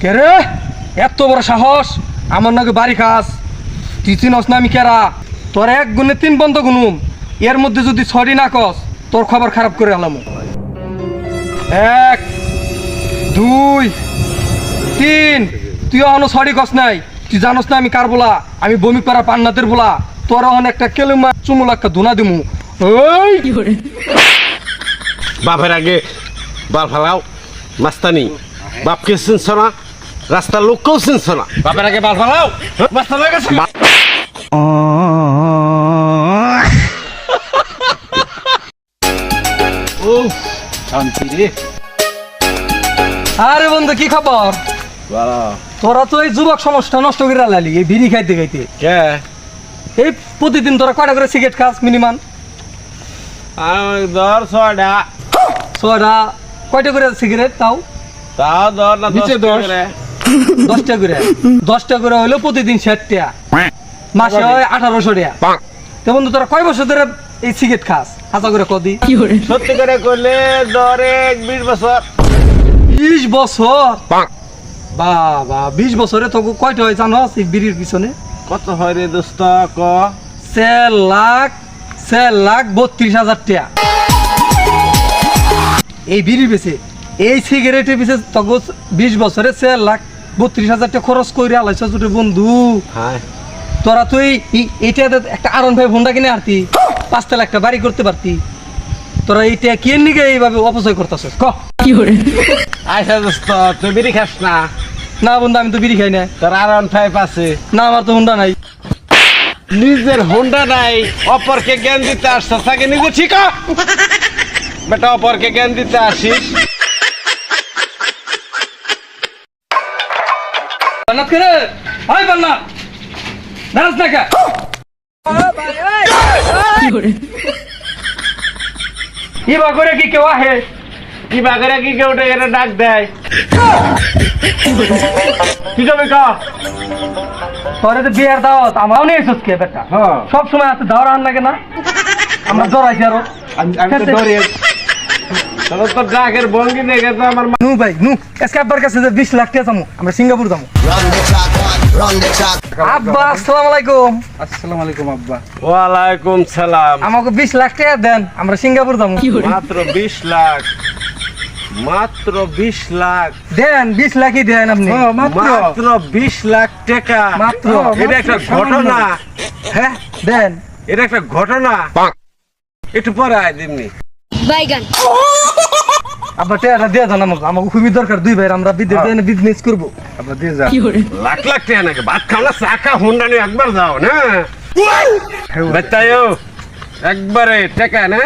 কে রে? এত বড় সাহস? আমার নাকি বাড়ি খাস তুই চিনস না আমি কেরা? তোর এক গুণে তিন বন্ধ গুনুম। এর মধ্যে যদি ছড়ি না কস তোর খবর খারাপ করে আলাম। এক দুই তিন। তুই এখনও ছড়ি কস নাই। তুই জানস না আমি কার বলা? আমি বমি পাড়া পান্নাদের বলা। তোর অনেক একটা কেলেমা চুমুল একটা ধুনা দিমু। ওই! বাপের আগে বাল ফালাও। মাস্তানি। বাপকে চিনছ না? রাস্তার লোককেও চিনছ না। বাপের আগে বাল ফালাও হয়ে গেছে। আরে বন্ধু কি খবর? তোরা তো এই যুবক সমস্যা নষ্ট করে লালি এই বিড়ি খাইতে খাইতে। এই প্রতিদিন তোরা কয়টা করে সিগারেট খাস মিনিমাম? ধর ছয়টা। ছয়টা কয়টা করে সিগারেট তাও? তাও ধর না নিচে। দশটা করে। দশটা করে হইল প্রতিদিন ষাটটা। মাসে হয় আঠারোশো টাকা। তো বন্ধু তোরা কয় বছর ধরে এই সিগারেট খাস? হাতা করে কদি। সত্যি করে করলে ধর বিশ বছর। বিশ বছর? বাবা বিশ বছরে তো কয়টা হয় জানো এই বিড়ির পিছনে? কত হয় রে দোস্ত ক? চার লাখ চার লাখ বত্রিশ হাজার টাকা। এই বিড়ির পিছে এই সিগারেটের পিছে তখন বিশ বছরে চার লাখ বত্রিশ হাজার টাকা খরচ করে আলাইছ দুটো বন্ধু। তোরা তুই এইটা একটা আরন ভাই হোন্ডা কিনে আরতি পাঁচতলা একটা বাড়ি করতে পারতি। তোরা এটা কে নিকে এইভাবে অপচয় করতেছিস? ক। আচ্ছা দোস্ত তুই বিড়ি খাস না? না বন্ধু আমি তো বিড়ি খাই না। তোর আর ওয়ান ফাইভ আছে। না আমার তো হোন্ডা নাই। নিজের হোন্ডা নাই অপরকে জ্ঞান দিতে আসছিস আগে নিজে ঠিক। বেটা অপরকে জ্ঞান দিতে আসিস। বান্নাত করে হাই বান্নাত দাঁড়াস না কে? ইবা করে কি কেউ আহে? কি বাগেরা কি কেউ এটা ডাক দেয়? কি যাবে কা? তোরে তো বিয়ার দাওয়াত আমারও নিয়ে এসেছ কে বেটা? হ্যাঁ। সব সময় আছে দাওয়ার আন লাগে না। আমরা জড়াইছি আরও। আমি তো নু ভাই নু। আজকে আব্বার কাছে যে বিশ লাখ টাকা যাব আমরা সিঙ্গাপুর যাব. আব্বা আসসালামু আলাইকুম। আসসালামু আলাইকুম আব্বা। ওয়ালাইকুম সালাম। আমাকে বিশ লাখ টাকা দেন আমরা সিঙ্গাপুর যাব মাত্র বিশ লাখ। মাত্র বিশ লাখ। দেন বিশ লাখই দেন আপনি। মাত্র? বিশ লাখ টাকা। মাত্র। এটা একটা ঘটনা। হ্যাঁ দেন। এটা একটা ঘটনা। একটু পরে আয় দিমনি বাইগান। আব্বা টাকাটা দিয়ে দেন আমাকে। আমাকে খুবই দরকার দুই ভাই আমরা বিদেশ বিজনেস করব। আপনার দিয়ে যান। লাখ লাখ টাকা নাকি? ভাত খাওয়া চা হুন্ডা নিয়ে একবার যাও না? বেতায়ও একবারে টাকা না?